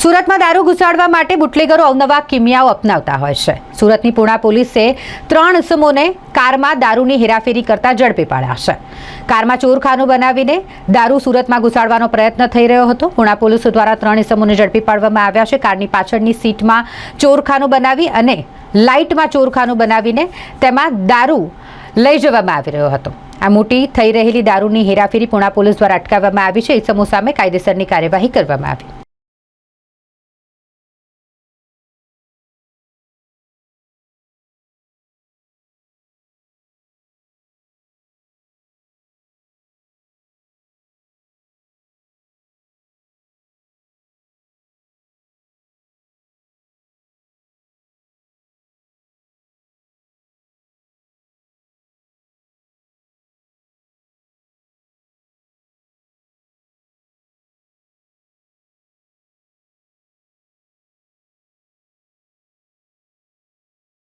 સુરતમાં દારૂ ઘુસાડવા માટે બુટલેગરો અવનવા કિમિયાઓ અપનાવતા હોય છે. સુરતની પૂણા પોલીસે ત્રણ ઇસમોને કારમાં દારૂની હેરાફેરી કરતા ઝડપી પાડ્યા છે. કારમાં ચોરખાનું બનાવીને દારૂ સુરતમાં ઘુસાડવાનો પ્રયત્ન થઈ રહ્યો હતો. પૂણા પોલીસ દ્વારા ત્રણ ઇસમોને ઝડપી પાડવામાં આવ્યા છે. કારની પાછળની સીટમાં ચોરખાનું બનાવી અને લાઇટમાં ચોરખાનું બનાવીને તેમાં દારૂ લઈ જવામાં આવી રહ્યો હતો. આ મોટી થઈ રહેલી દારૂની હેરાફેરી પૂણા પોલીસ દ્વારા અટકાવવામાં આવી છે. ઇસમો સામે કાયદેસરની કાર્યવાહી કરવામાં આવી.